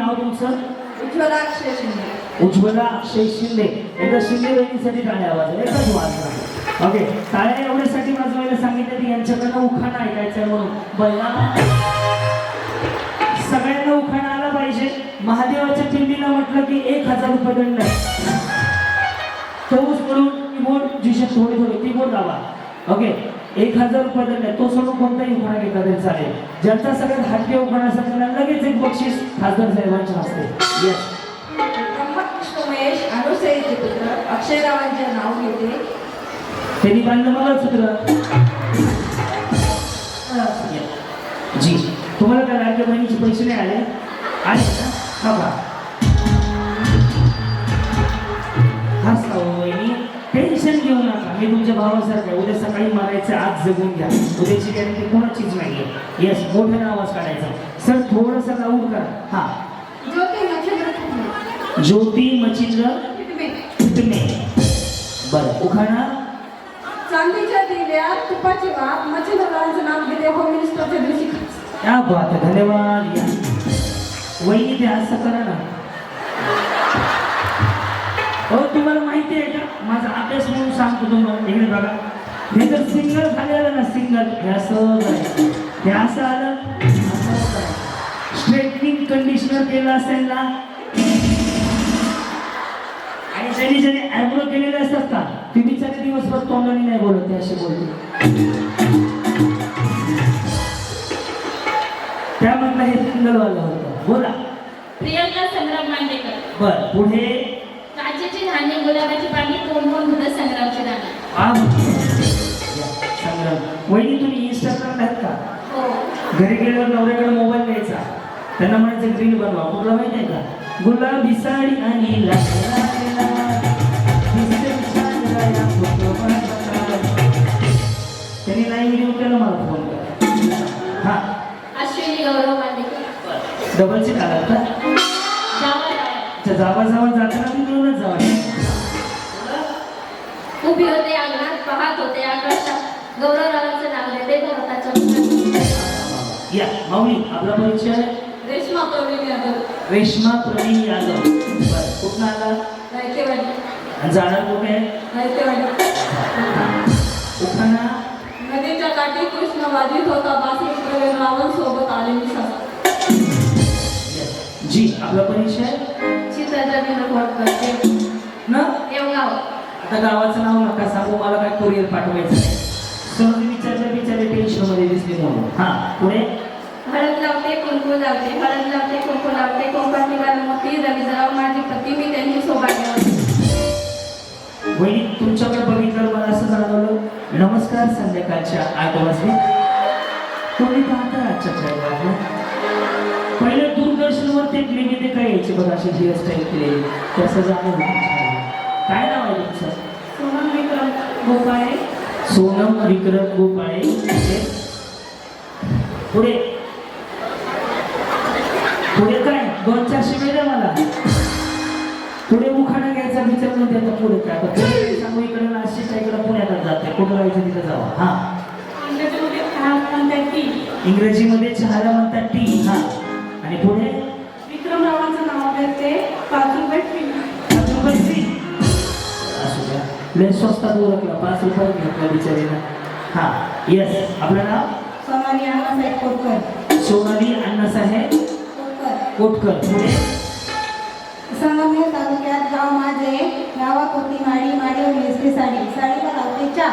नाव तुमचं? उज्ज्वला अक्षय शिंदे. उज्ज्वला अक्षय शिंदे. एकदा शिंदे बहिणीसाठी टाळ्या वाजवा. एकच वाजवा. ओके टाळ्या एवढ्यासाठी वाजवायला सांगितलं की यांच्याकडनं उखाणा ऐकायचं आहे म्हणून. बैला सगळ्यांना उखाणा आला पाहिजे. महादेवाच्या पिंडीला म्हटलं की एक हजार रुपये दंड. आहे तोच म्हणून कीबोर्ड जिशे थोडे थोडे कीबोर्ड दाबा ओके एक हजार रुपये दंड. आहे तो सोडून कोणताही उखाणा घेतला तरी चालेल ज्यांचा सगळ्यात हटके उखाणा असेल बक्षीस खासदार साहेबांच्या हस्ते. येस ब्रह्मकृष्ण महेश अनुसईचे पुत्र अक्षयरावांचे नाव घेते. त्यांनी बांधलं मला सूत्र जी. तुम्हाला काय लाडक्या बहिणीचे पैसे नाही आले? आले का हा बा. हसता हो वहिनी टेन्शन घेऊ नका. मी तुमच्या भावासारखं आहे. उद्या सकाळी मारायचं आज जगून घ्या. उद्याची गॅरंटी कोणाचीच नाहीये. येस मोठ्याने आवाज काढायचा. सर थोडंसं लावून करा. हा. ज्योती मचिंद्र. तुटणे बरं उखाणा. चांदीच्या दिव्यात तुपाची वाफ मच्छिंद्ररावांचं नाव घेते होम मिनिस्टरच्या दिवशी. क्या बात आहे धन्यवाद. या. वहिनी ते असं करा ना. हो तुम्हाला माहिती आहे का? माझा अभ्यास म्हणून सांगतो तुम्हाला. इकडे बघा. हे जर सिंगल खाली आलं ना सिंगल हे असं. हे असं आलं. स्ट्रेटनिंग कंडिशनर केलं असेल ना. आणि ज्यांनी ज्यांनी ॲब्रो केलेले असतात का ते बिचारे दिवसभर तोंडाने नाही बोलत ते असे बोलते त्यामधलं हे सिंगलवालं होतं. बोला. प्रियंका संग्राम मांडेकर. बर पुढे काचेची धान्य गुलाबाची पाणी तोंड कोण होतं संग्रामची दाणी संग्राम. वहिनी तुम्ही इंस्टाग्राम आहेत का? हो. घरी गेल्यावर नवऱ्याकडे मोबाईल द्यायचा त्यांना म्हणायचं रील बनवा. कुठला माहिती आहे का? गुलाबी साडी आणि. त्यांनी नाही व्हिडिओ केला मला फोन करा. हा. अश्विनी गौरव डबलची काढा का? जावा जावा. अच्छा, जावा जावा जाताना मी मिळूनच जावा. उभी होते अंगणात पाहत होते आकाशात. गौरवरावांचं नाव घेते भरताच्या मुखात. या माऊली आपला परिचय रेश्मा प्रवीण यादव. रेश्मा प्रवीण यादव. बरं कुठं आला. रायतेवाडी आणि जाणार कुठे रायतेवाडी उखाणा. नदीच्या काठी कृष्ण वाजित होता. बासी प्रवीण रावण सोबत आले मी. जी आपला परिचय चित्राचा विनोद करते ना येवगाव आता गावाचं नाव नका सांगू मला काय कुरिअर पाठवायचं सहज विचारल्या विचारले टेन्शनमध्ये दिसले म्हणून. हा पुढे. हळद लावते कुंकू लावते हळद लावते कुंकू लावते कोंकात निघालं मोठी रवींद्रराव माझी पती मी त्यांची सौभाग्यवती वहिनी तुमच्याकडे बघितलं मला असं जाणवलं नमस्कार संध्याकाळच्या आठ वाजले तुम्ही पाहता आजच्या प्रयोगातलं पहिले दूरदर्शनवर ते ते काय यायचे बघा असे हेअरस्टाईल केलेली. तसं जाणवलं काय नाव आहे तुमचं? सोनम विक्रम गोपाळे. सोनम विक्रम गोपाळे. पुढे. पुढे काय? दोन चारशे मिळेल मला पुढे उखाणा घ्यायचा विचार नव्हते आता पुढे काय? सांगू? इकडे नाशिक इकडे पुण्यात जाते. कुठं जायचं तिथं जावा. हा. इंग्रजीमध्ये चहाला म्हणतात टी. हा. आणि पुढे? विक्रमरावांचं नाव घेते पाच रुपये फी पाच रुपये fee. असू द्या. लय स्वस्तात ओळखला पाच रुपये घेतला बिचारीला. हा येस आपलं नाव? सोनाली अण्णासाहेब कोटकर. सोनाली अण्णासाहेब कोटकर. पुढे? संगमनेर तालुक्यात गाव माझे गावात होती माडी माडीवर नेसली साडी. साडीला लावते चहा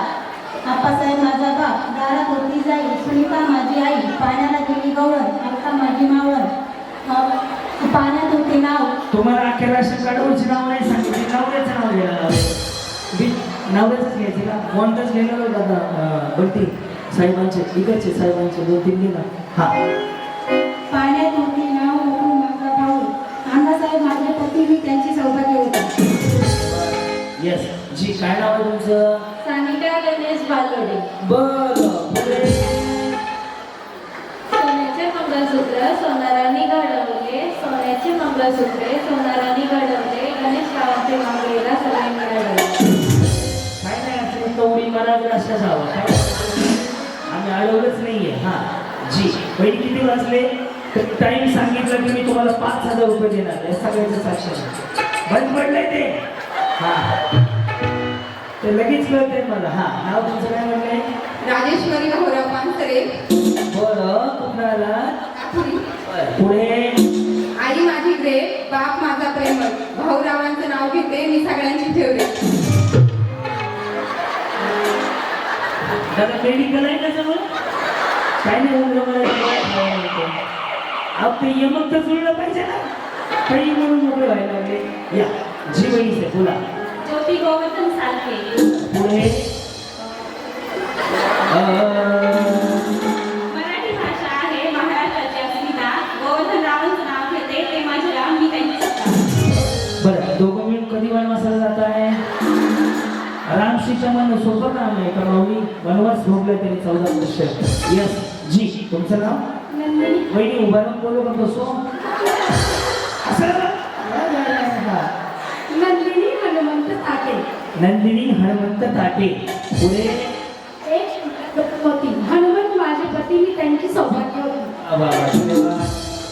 आप्पासाहेब माझा बाप. दारात होती जाई. सुनीता माझी आई. पाण्याला गेली गवळण. अक्का माझी मावळण. पाण्यात होते नाव तुम्हाला अखेर गाडूरचे नाव नाही सांगितले. नवऱ्याचं नाव घ्यायला मी नवऱ्याचंच घ्यायचे ना कोणतंच गेलेलो दादा बंटी साहेबांचे इकडचे साहेबांचे दोन तीन दिला हा. पाण्यात होते नाव म्हणून माझा भाऊ अण्णासाहेब माझे पती मी त्यांची सौभाग्य होता येस जी काय नाव आहे तुमचं? सानिका गणेश बालोडे बर. सोन्याचे मंगळसूत्रे सोनाराने घडवले गणेश गावाचे मागेला सगळ्यांनी घडवले काय नाही असं कवडी मराठी हवं काय? आम्ही अडवलंच नाहीये. हा जी. पहिले किती वाजले? तर टाइम सांगितलं की मी तुम्हाला पाच हजार रुपये देणार. आहे सगळ्यांचं साक्षर बंद पडलंय ते. हा. ते लगेच कळतंय मला. हा नाव तुमचं काय म्हणलंय राजेश्वरी भाऊराव पानसरे. बरं नागपुरी. पुढे? बाप माझा प्रेमळ भाऊरावांचं नाव घेते मी सगळ्यांची फेवरेट. दादा मेडिकल आहे का जवळ काय नाही उद्या मला जेवायला खायला मिळतं. अहो ते यमक तर जुळलं पाहिजे ना. काही म्हणून मोकळे व्हायला लागले. या जी वहीच आहे बोला. ज्योती गोवर्धन सारखे. पुढे अं, रामशीच्या मन सोपं काम आहे का माऊली? वनवास भोगले तरी चौदा वर्ष. यस जी तुमचं नाव? नंदिनी. वहिनी उभा राहून बोलू का बसो. नंदिनी हनुमंत ताटे. नंदिनी हनुमंत ताटे. पुढे? हनुमंत माझे पती मी त्यांची सौभाग्य.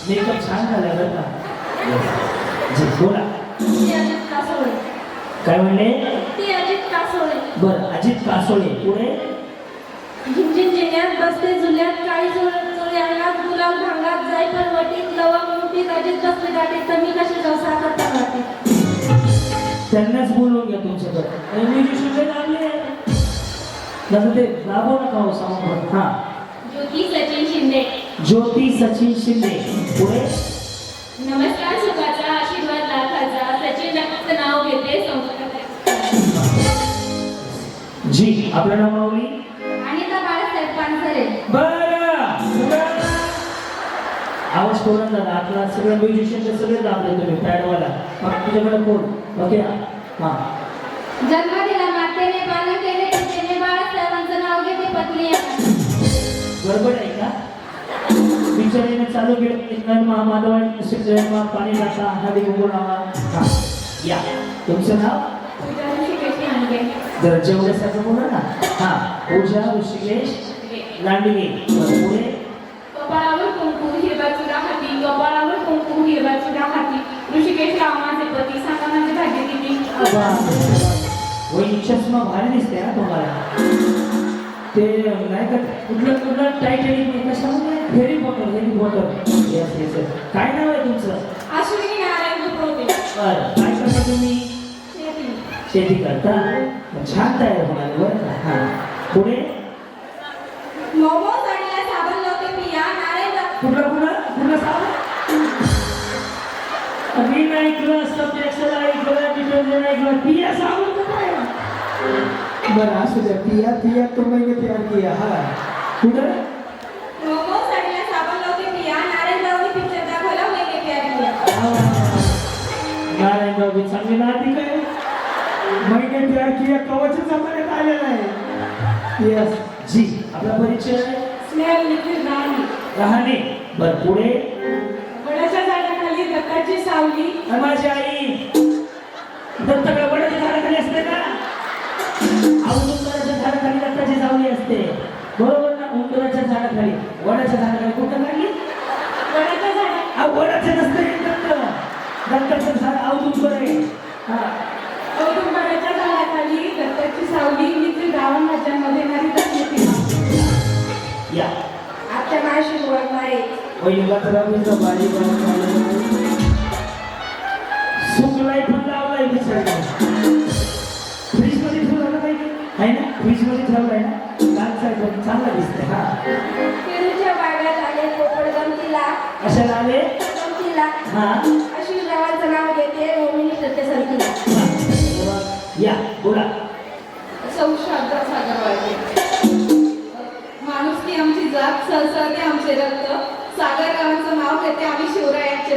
मेकअप छान झाला बरं का. जी बोला. काय म्हणले? कासोळे बरं अजित कासोळे पुढे? जिन्यात बसते अंगात गुलाब भांगात जाई परवटीत लवंग मुठीत अजित बसते गाठीत तर मी कशी जाऊ साखर वाटीत त्यांनाच बोलवून घ्या तुमच्याकडे मी जी शुभे आणले जसं ते दाबव नका हो समोर हा. ज्योती सचिन शिंदे. ज्योती सचिन शिंदे. पुढे? नमस्कार. आपलं नाव माऊली? अनिता बाळासाहेब पानसरे. बरं! पुढं. आवाज कोणा झाला? आपला सगळं म्युझिशियनचे सगळे दाबले तुम्ही पॅडवाला. मग तुझ्याकडे कोण? ओके हा. जन्म दिला मातेने पालन केले बाळासाहेबांचं नाव घेते पत्नी. गडबड आहे का? बिचारीने चालू केलं इंग्लंड महामाधवानी शिक्षण पाणी जाता हळदी कुंकू लावा. हा. या. तुमचं नाव. जर जेवढ्यासारखं बोला ना. हा पूजा ऋषिकेश लांडगे. पुढे? कपाळावर कुंकू हिरवा चुरा हाती कपाळावर कुंकू हिरवा चुरा हाती ऋषिकेश राव माझे पती सांगा माझे भाग्य किती? वा, वहिनी चष्मा भारी दिसते ना तुम्हाला. ते नाही का कुठलं कुठलं टायटॅनिक कशामध्ये फेरी बॉटल हेरी बॉटल येस येस काय नाव आहे तुमचं? अश्विनी नारायण बरं काय करता तुम्ही? शेती करता छान तयार होणार बरं का? हां. पुढे? मोमोज आणला साबण लावते पिया नारायण. कुठला कुठला? मी नाही ऐकलं पिया बरं असू द्या पिया पिया तो मैंने प्यार किया हा. कुठं? मोमोज आणला साबण लावते पिया नारायण लावणी पिक्चर दाखवला मैंने प्यार किया नारायणराव बी चांगले नाती काय? प्यार किया कवच जमान्यात आलेला आहे. यस जी आपला परिचय? स्नेहल निखिल राणी. रहाणे बर पुढे? वडाच्या झाडाखाली दत्ताची सावली. आणि माझी आई. दत्तकडे वडाच्या झाडाखाली असते का? औदुंबराच्या झाडाखाली दत्ताची सावली असते. बरोबर ना उंदराच्या झाडाखाली. वडाच्या झाडाखाली कुठं काढली वडाच्या झाडा वडाचं नसतं दत्त. दत्ताचं झाड औदुंबर आहे. हा. सावली माझ्यामध्ये नारी दत्ताची या. आजच्या मायाशी ओळखणारे पहिला तर आम्ही बाजी सुकलाय पण लावलाय बिचारा फ्रीजमध्ये ठेवला काही आहे ना? फ्रीजमध्ये ठेवलाय ना? आहे पण चांगला दिसतंय हा. पेरूच्या बागात आले पोपट गमतीला. कशाला आले? गमतीला. हा. अश्विन रावांचं नाव घेते रोमिनी सत्यसंतीला. या बोला. सौ शारदा सागर वाळके माणुसकी आमची जात सहसरते आमचे रक्त. सागर गावांचं नाव घेते आम्ही शिवरायांचे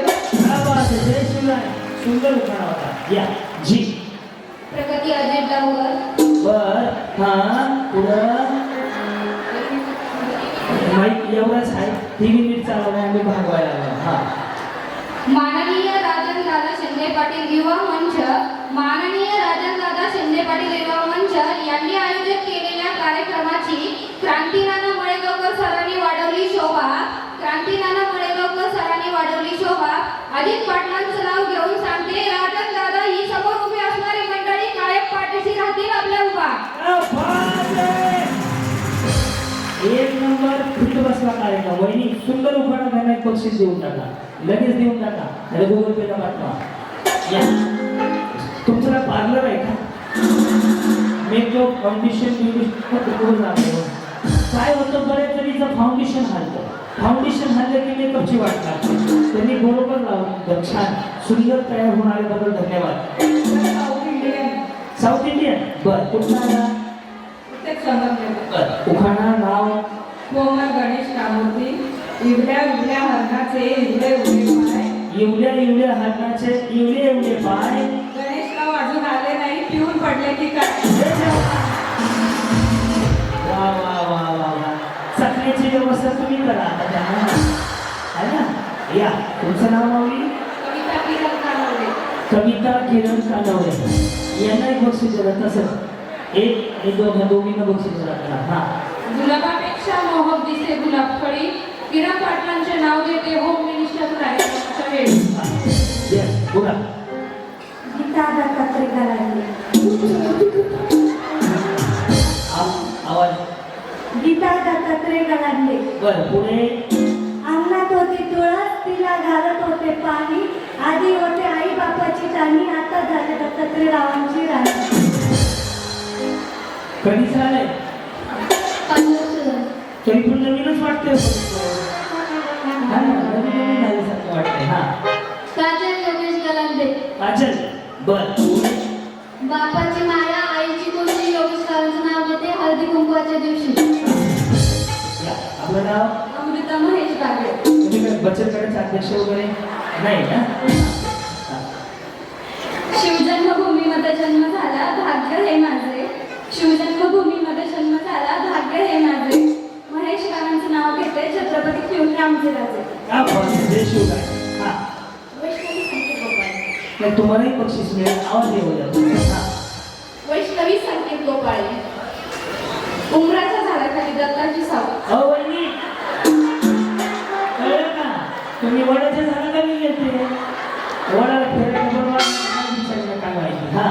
सुंदर उखाणा होता या. जी. प्रगती डावकर बर हा पुढं. माईक एवढंच आहे. तीन मिनिट चालवणार आम्ही भागवायला हा. माननीय राजन दादा शिंदे पाटील युवा मंच माननीय राजन दादा शिंदे पाटील युवा मंच यांनी आयोजित केलेल्या कार्यक्रमाची क्रांतीनाना मळेगावकर सरांनी वाढवली शोभा. क्रांतीनाना मळेगावकर सरांनी वाढवली शोभा. अधिक पाटलांचं नाव घेऊन सांगते. राजनदादा ही समोर उभी असणारी मंडळी कायम पाठीशी राहतील आपल्या उभा. एक नंबर फिट बसला कार्यक्रम वहिनी सुंदर उखाणा त्यांना एक बक्षीस देऊन टाका. लगेच देऊन टाका. आणि गुगल पेला पाठवा. मेकअप फाउंडेशन ब्युटिशन काय होतं बऱ्याच जणीचं फाउंडेशन हलतं फाउंडेशन हल्लं की मेकअपची वाट लागते. त्यांनी बरोबर लावून छान. सुंदर तयार होणाऱ्याबद्दल धन्यवाद. साऊथ इंडियन बर. कुठला उखाणा नाव? कोमल गणेश कामूर्ती इवड्या इवड्या हरणाचे इवडे उभे पाय. एवढ्या एवढ्या हाताचे एवढे एवढे पाय. गणेशराव अजून आले नाही पिऊन पडले की काय? वा वा वा वा वा. चकण्याची व्यवस्था तुम्ही करा आता त्यांना. है ना? या. तुमचं नाव माऊली? कविता किरण कानवडे. कविता किरण कानवडे. यांना एक बक्षीस दिलं तसं. एक आणि दोघं दोघींना बक्षीस दिलं हा. गुलाबापेक्षा मोहक दिसे गुलाबफळी. किरण पाटलांचे नाव घेते होम मिनिस्टर कार्यक्रमाच्या वेळी. बोला. दत्तात्रय गलांडे आव- आवाज. गीता दत्तात्रय गलांडे बरं पुढे? अंगणात होती तुळस तिला घालत होते पाणी. आधी होते आई बापाची टाणी आता झाले दत्तात्रय रावांची राणी. कधी झालंय तरी पण नवीनच वाटतंय हा. हा. काजल योगेश गलांडे वाचन बर. बापाची माया आईची कोणती योगेशकरांचं नाव घेते? हळदी कुंकवाच्या दिवशी. आपलं नाव? अमृता महेश बागे तुम्ही काय बचत गटाचे अध्यक्ष वगैरे नाही ना. शिवजन्मभूमीमध्ये जन्म झाला. भाग्य हे माझे. नाही तुम्हालाही बक्षीस मिळेल आवाज येऊ वैष्णवी संकेत गोपाळे. उमराच्या झाडाखाली दत्ताची सावली. अहो वहिनी. कळलं का? तुम्ही वडाच्या झाडाला मी येते वडाला फिरायला काय माहिती हा.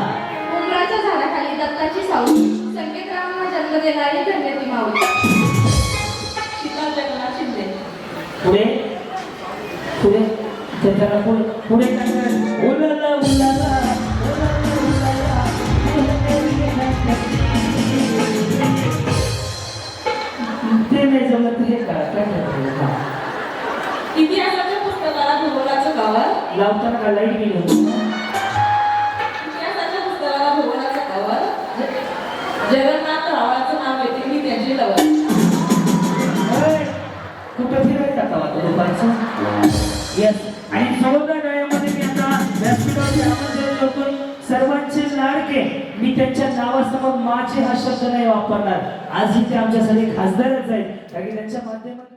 उमराच्या झाडाखाली दत्ताची सावली. संकेतरावांना जन्म देणारी धन्यती माऊली शीतल जगन्नाथ शिंदे. पुढे? पुढे? पुढे पुढे काय करायचं? लावताना का लाइट गेली होती. पुस्तकाला कवर जगन्नाथ रावाचं नाव येते मी त्यांची लवर कुठं फिरायचा येस आणि गायामध्ये मी आता व्यासपीठावरती आमंत्रण करतोय सर्वांचे लाडके मी त्यांच्या नावासमोर माझे हा शब्द नाही वापरणार. आज इथे आमच्यासाठी खासदारच आहेत. कारण त्यांच्या माध्यमातून